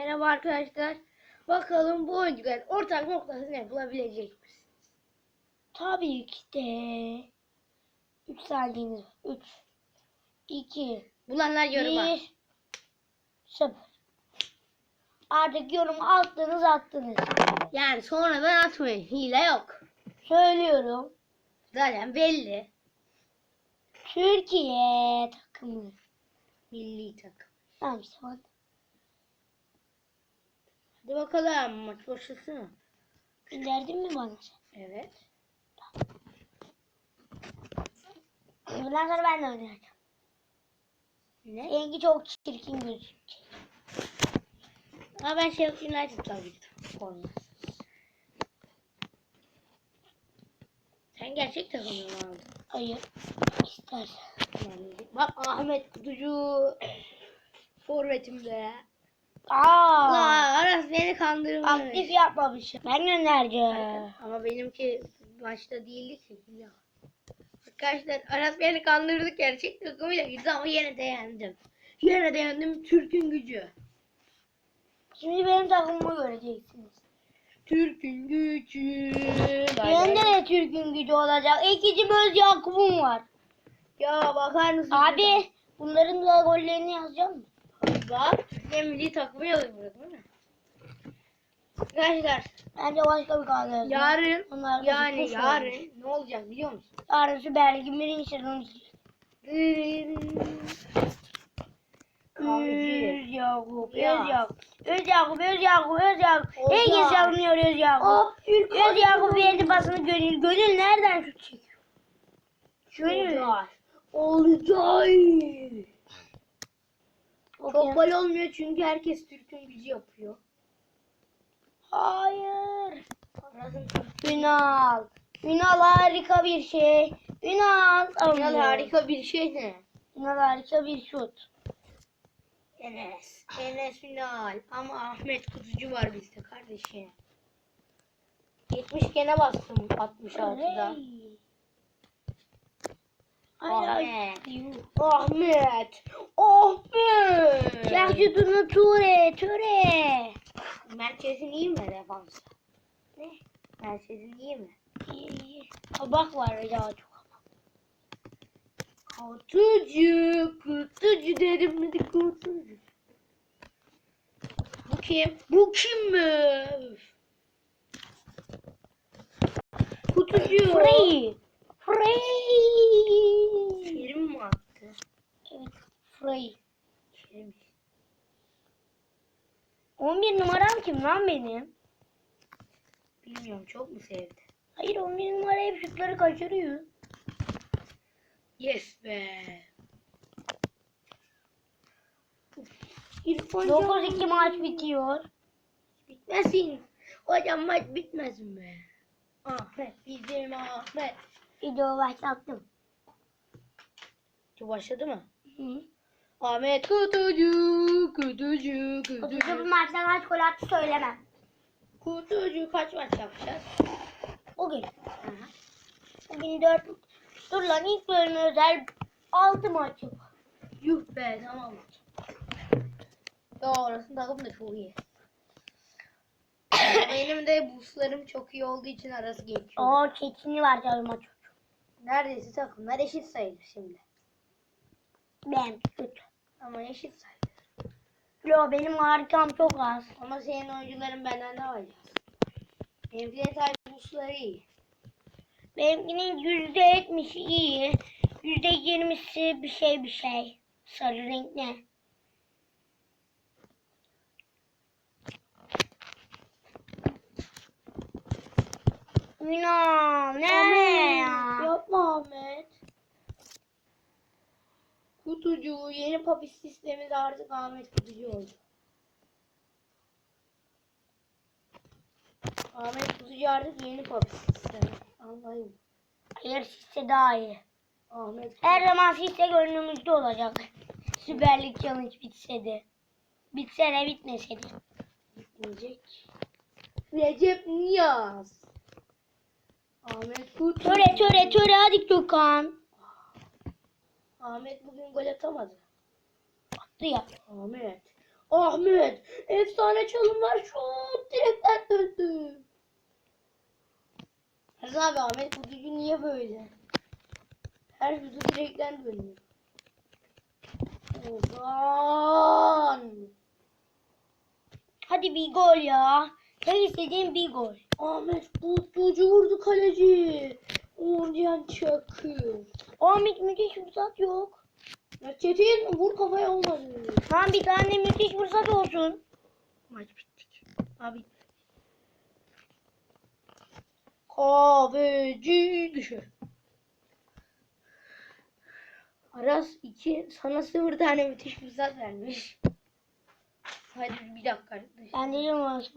Merhaba arkadaşlar. Bakalım bu oyuncuların ortak noktası ne bulabilecek misiniz? Tabii ki de 3 saniyeniz var. 3 2 Bulanlar yoruma. 1 0 Artık yorum attınız attınız. Yani sonradan atmayın. Hile yok. Söylüyorum. Zaten belli. Türkiye takımı. Milli takım. Tamam işte. Hadi bakalım maç başlasın. Gönderdin mi bana? Evet. Bundan sonra ben de oynayacağım. Ne? Rengi çok çirkin gözükecek. Ama ben Sheffield United'la gittim. Sen gerçek takımını mı aldın? Hayır. İstersen. Bak Ahmet Kutucu forvetimde. Aa. La Aras beni kandırmış. Aktif yapmamışım. Ben göndereceğim. Ama benimki maçta değildi ki. Ya. Arkadaşlar Aras beni kandırdı gerçek takımıyla gitti ama yine de yendim. Yine de yendim Türk'ün gücü. Şimdi benim takımımı göreceksiniz. Türk'ün gücü. Bende de Türk'ün gücü olacak. İkinci Öz Yakup'um var. Ya bakar mısın? Abi bunların da gollerini yazacağım mı? Bak Türkiye milli takımı yazıyor burada değil mi? Arkadaşlar Bence başka bir kanal yazacağım. yarın Onlar yani yarın olmuş. ne olacak biliyor musun? Yarın Süper Lig'in birinci sezonu. Öz Yakup, Ya. Öz Yakup, Öz Yakup, Öz Yakup, Öz Yakup. Herkes savunuyor Öz Yakup. Öz Yakup verdi pasını Gönül. Gönül nereden şut çekiyor? Gönül. Olacak. Çok gol olmuyor çünkü herkes Türk'ün gücü yapıyor. Hayır. Ünal. Ünal harika bir şey. Ünal. Ünal harika bir şey ne? Ünal harika bir şut. Enes. Enes Ünal. Ama Ahmet Kutucu var bizde kardeşim. 70 gene bastım 66'da. Hey. Ay. Ahmet. Ahmet. Ahmet. Şahşudunu Ture. Ture. Merkezin iyi mi defans? Ne? Merkezin iyi mi? İyi, iyi. Kabak var ya çok. Kutucu, kutucu dedim mi de kutucu. Bu kim? Bu kim mi? Kutucu. Frey. Frey. Kerim mi attı? Evet. Frey. Kerim. 11 numaram kim lan benim? Bilmiyorum çok mu sevdi? Hayır 11 numara hep şutları kaçırıyor. Yes be. İrfan 9-2 maç bitiyor. bitmesin. Hocam maç bitmesin be. Ahmet bizim Ahmet. Video başlattım. Başladı mı? Hı. Ahmet kutucu, kutucu, Kutucu bu kutucu. maçta kaç gol attı söylemem. Kutucu kaç maç yapacağız? Bugün. Bugün 4. Dur lan ilk bölümü özel 6 maç yap. Yuh be tamam. Ya orası takım da çok iyi. Benim de boostlarım çok iyi olduğu için arası geçiyor. Oo çetini var tabii maç. Neredeyse takımlar eşit sayılır şimdi. Ben kötü. Ama eşit sayılır. Yo benim harikam çok az. Ama senin oyuncuların benden daha iyi. Benimkinin sadece boostları iyi. Benimkinin yüzde yetmişi iyi. Yüzde yirmisi bir şey bir şey. Sarı renk ne? Ünal ne ya? Yapma Ahmet. Kutucu yeni papis sistemi de artık Ahmet Kutucu oldu. Ahmet Kutucu artık yeni papis sistemi. Allah'ım. Hayır sizse daha iyi. Ahmet Her zaman sizse gönlümüzde olacak. Süper Lig Challenge bitse de. Bitse de bitmese de. gitmeyecek. Recep Niyaz. Ahmet Kutucu. Töre töre töre hadi Gökhan. Ahmet bugün gol atamadı. Attı ya. Ahmet. Ahmet. Efsane çalımlar şut. Direkten döndü. Rıza abi Ahmet bu düğün niye böyle? Her şutu direkten dönüyor. Ozan. Hadi bir gol ya. Tek istediğim bir gol. Ahmet Bulutlucu vurdu kaleci. Uğurcan çakıyor. Aa mü müthiş fırsat yok. Ya çetin vur kafaya olmaz mı? Tamam bir tane müthiş fırsat olsun. Maç bittik. Abi. Kahveci düşür. Aras 2 sana 0 tane müthiş fırsat vermiş. Hadi bir dakika. Ben değilim Aras.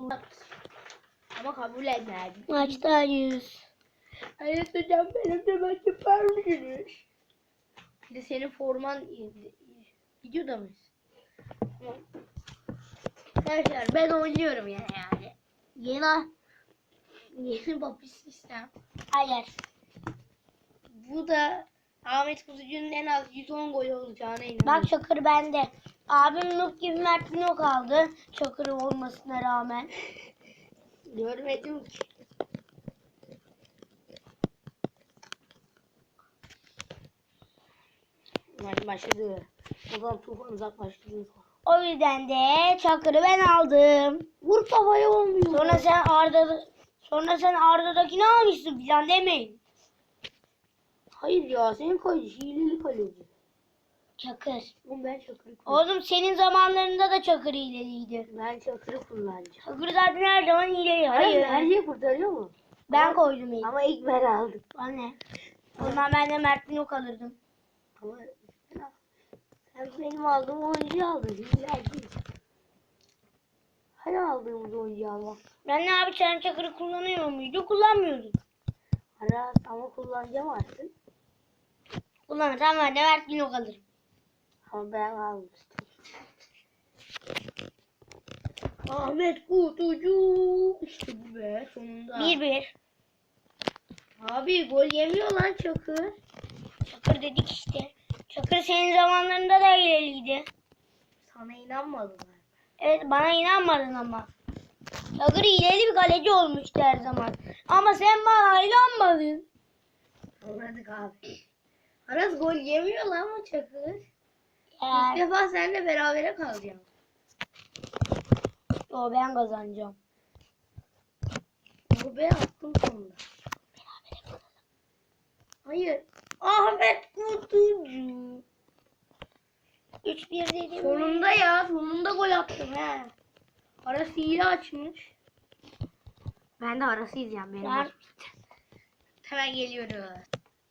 Ama kabul etmedi. Maçta 100. Hayat hocam benim de ben yapar mısınız? Bir de senin forman videoda mıyız? Tamam. Arkadaşlar ben oynuyorum yani yani. Yeni yeni Bapis sistem. Hayır. Bu da Ahmet Kuzucu'nun en az 110 gol olacağına inanıyorum. Bak Çakır bende. Abim Nuh gibi Mert Nuh kaldı. Çakır olmasına rağmen. Görmedim ki. Maç başladı. O zaman tufan uzaklaştırıyor. O yüzden de Çakır'ı ben aldım. Vur kafaya olmuyor. Sonra sen Arda sonra sen Arda'dakini almışsın filan demeyin. Hayır ya senin kaleci hileli kaleci. Çakır. Oğlum ben çakırı kullanacağım. Oğlum senin zamanlarında da Çakır hileliydi. Ben çakırı kullanacağım. Çakır zaten her zaman hileli. Hayır. Her şeyi kurtarıyor mu? Ben Ama- koydum ilk. Ama ilk ben aldım. Anne. Ondan ben de Mert Nuk alırdım. Ama sen benim aldığım aldın. Hileler değil. Hani aldığımız oyuncuyu almak? Ben ne abi sen Çakır'ı kullanıyor muydu? Kullanmıyordum. Aras ama kullanacağım artık. Kullanırsam ben de Mert Nuk alırım. Ama ben almıştım. Ahmet Kutucu. İşte bu be sonunda. 1-1. Abi gol yemiyor lan Çakır. Çakır dedik işte. Çakır senin zamanlarında da hileliydi. Sana inanmadılar. Evet bana inanmadın ama. Çakır hileli bir kaleci olmuştu her zaman. Ama sen bana inanmadın. Anladık abi. Aras gol yemiyor lan mı Çakır? İlk Eğer... defa seninle berabere kalacağım. Yo ben kazanacağım. Bu ben attım sonunda. Hayır. Ahmet Kutucu. 3-1 dedim. Sonunda ya. Sonunda gol attım he. Aras hile açmış. Ben de Aras'ı izleyeceğim. Benim bitti. Hemen geliyoruz.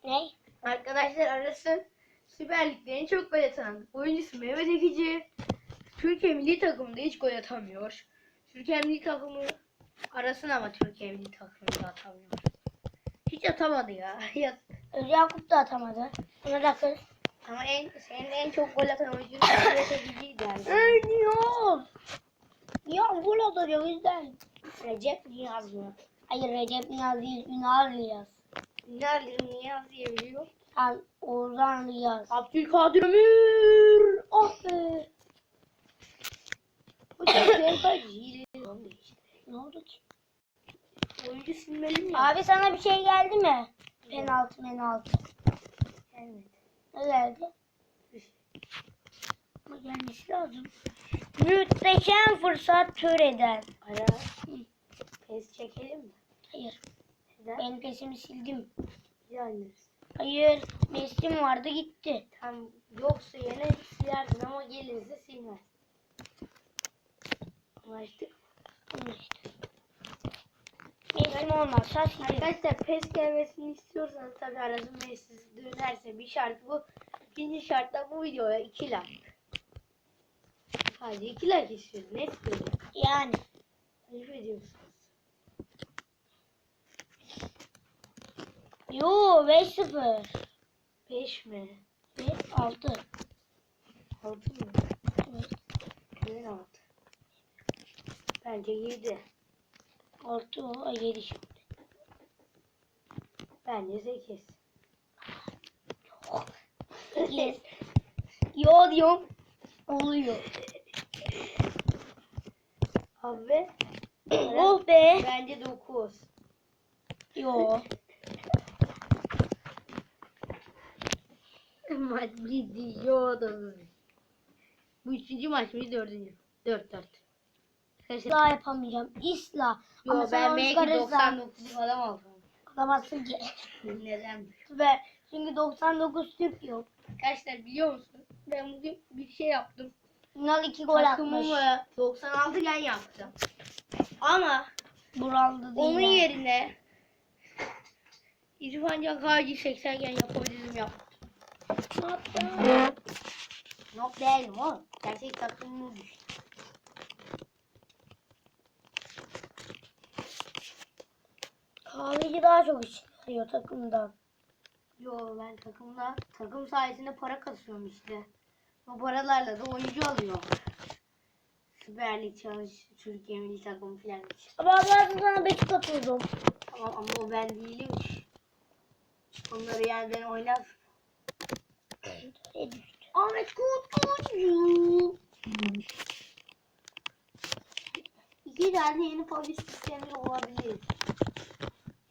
Ne? Arkadaşlar Aras'ın Süper Lig'de en çok gol atan oyuncusu Mehmet Ekici. Türkiye milli takımında hiç gol atamıyor. Türkiye milli takımı Aras'ın ama Türkiye milli takımında atamıyor. Hiç atamadı ya. Ya- Yakup da atamadı. Ona da kız. ama en, senin en çok gol atan oyuncun Mehmet Ekici geldi. Ölüyor. Ya gol atacak yüzden. Recep Niyaz mı? Hayır Recep Niyaz değil. Ünal Riyaz. Nerede Niyaz diyebiliyor? Al, Oğuzhan Riyaz. Abdülkadir Ömür. Ah be. Hileli lan değişti. Ne oldu ki? Oyuncu silmeli mi? Abi sana bir şey geldi mi? Penaltı penaltı. Evet. Ne geldi? Ama gelmesi lazım. Muhteşem fırsat töreden. Ara pes çekelim mi? Hayır. Neden? Ben pesimi sildim. Yalnız. Hayır. Messim vardı gitti. Tam yoksa yine silerdin ama gelirse silmez. Anlaştık. Onu işte. Messim olmazsa sildim. Arkadaşlar pes gelmesini istiyorsanız tabi arasın Messi dönerse bir şart bu. İkinci şart da bu videoya 2 like. Hadi 2 like istiyoruz. Ne istiyoruz? Yani. Ayıp ediyorsunuz. Yo 5-0. 5 mi? 5-6. 6 mı? Evet. Kimin 6? Bence 7. 6 o. Ay 7 şimdi. Bence 8. 8. Yo diyorum. Oluyor. Abi Oh be. bence 9. Yo. Maç gidiyordu. Bu üçüncü maç mı dördüncü? Dört dört. Arkadaşlar Daha yapamayacağım. İsla. yo, Ama ben belki çıkarırsan 99 falan aldım. alamazsın ki. Neden? Ve çünkü 99 Türk yok. Arkadaşlar biliyor musun? Ben bugün bir şey yaptım. Ünal 2 gol atmış. Takımımı 96 gen yaptım. Ama Buraldı değil. onun yani. yerine İrfan Can Kayıcı 80 gen yapabilirim yaptım. Ne yaptın? Yok değilim oğlum. Gerçek takımımı düştü. Kahveci daha çok yarıyor takımdan. Yo ben takımda takım sayesinde para kasıyorum işte. O paralarla da oyuncu alıyor. Süper Lig çalış Türkiye milli takımı filan. Ama ben sana beşik atıyordum. Tamam ama o ben değilim. Onları ben oynat. E düştü. Ahmet Kutucu. İki tane yeni polis sistemi olabilir.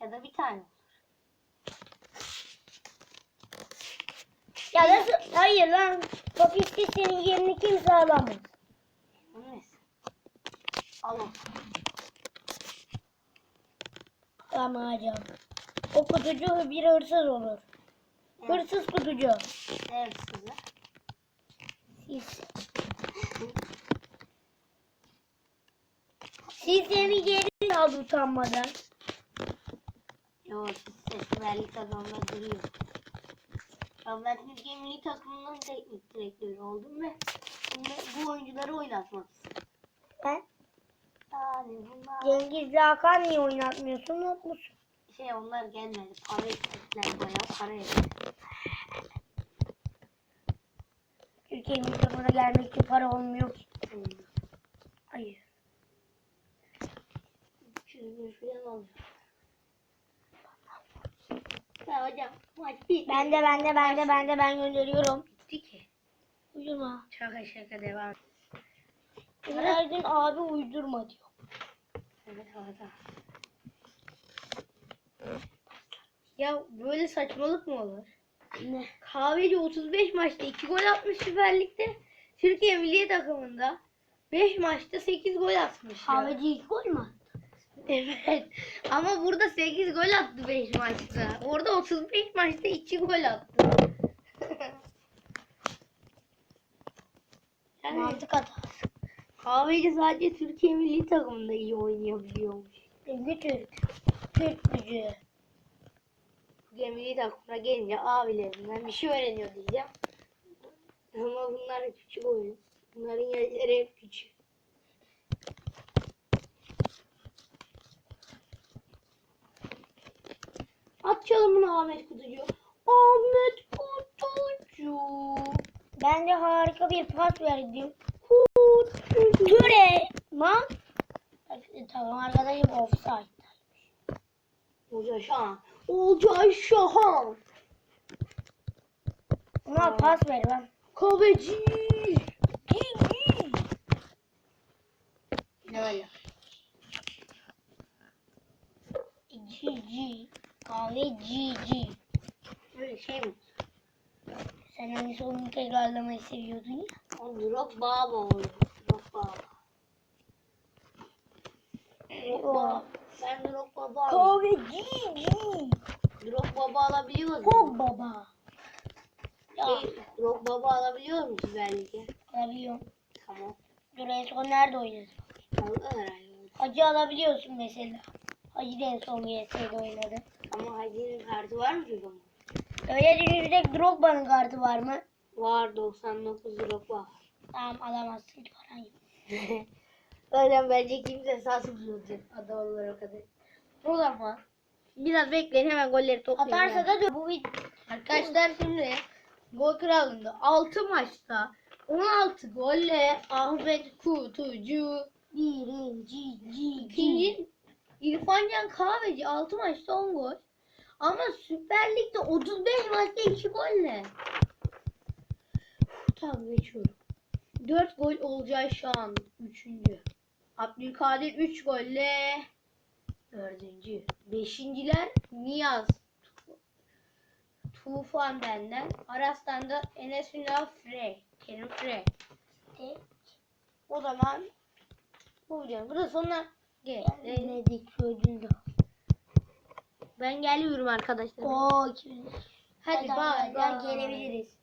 Ya da bir tane. Ya nasıl? Hayır lan. Top işte senin yerini kimse alamaz. Neyse. Alın. Alamayacağım. O kutucu bir hırsız olur. Hırsız kutucu. Evet size. Siz. Siz seni geri aldı utanmadan. Yo Lig takımında duruyor. Ben Türkiye milli takımının teknik direktörü oldum ve bu, bu oyuncuları oynatmak istedim. Ben Yani bunlar Cengiz Hakan niye oynatmıyorsun? Unutmuşsun. şey onlar gelmedi. Para istediler bayağı para yedi. Türkiye milli takımına gelmek için para olmuyor ki. Hayır. 300 bin falan alıyor. Ya hocam maç bitti. Ben de ben de ben de ben de ben gönderiyorum. Bitti ki. Uydurma. Şaka şaka devam. Her gün abi uydurma diyor. Evet hadi. Ya böyle saçmalık mı olur? Ne? Kahveci 35 maçta 2 gol atmış Süper Lig'de. Türkiye milli takımında 5 maçta 8 gol atmış. Kahveci ilk gol mü? Evet. Ama burada 8 gol attı 5 maçta. Orada 35 maçta 2 gol attı. yani Mantık hatası. kahveci sadece Türkiye milli takımında iyi oynayabiliyormuş. Çünkü Türk. Türk gücü. Türkiye milli takımına gelince abilerinden bir şey öğreniyor diyeceğim. Ama bunlar küçük oyun. Bunların yerleri hep küçük. At çalımını Ahmet Kutucu. Ahmet Kutucu. Ben de harika bir pas verdim. Kutucu. Türe. Lan. Tamam arkadaşım offside. Olcay Şahan. Olcay Şahan. Buna pas ver lan. Kahveci. Ne öyle? GG. Kahve GG. Öyle şey mi? Sen hani sonunu tekrarlamayı seviyordun ya. O Drogba oluyor. Drogba. Drogba. Ben Drogba bağlı. Kahve GG. Drogba alabiliyor Kog musun? baba. Ya. Şey, Drogba alabiliyor musun belki? Alabiliyorum. Tamam. Dur en son nerede oynadın? Aldı herhalde. Hacı alabiliyorsun mesela. Hacı da en son GS'de oynadı. Ama Hacı'nın kartı var mı çocuğum? Öyle düşünürsek Drogba'nın kartı var mı? Var 99 Drogba. Tamam alamazsın hiç paran yok. Zaten bence kimse satmıyordur adam olarak kadar. O zaman biraz bekleyin hemen golleri toplayayım. Atarsa da diyor bu vid- Arkadaşlar şimdi gol krallığında 6 maçta 16 golle Ahmet Kutucu birinci ikinci İrfan Can Kahveci 6 maçta 10 gol. Ama Süper Lig'de 35 maçta 2 golle. Tamam geçiyorum. 4 gol Olcay Şahan 3. Abdülkadir 3 golle dördüncü. Beşinciler Niyaz. Tufan benden. Aras'tan da Enes Ünal Frey. Kerim Frey. O zaman bu videonun burada sonuna gelelim. Gelmedik çocuğunda. Ben geliyorum arkadaşlar. Oo kim? Hadi bay bay. gelebiliriz.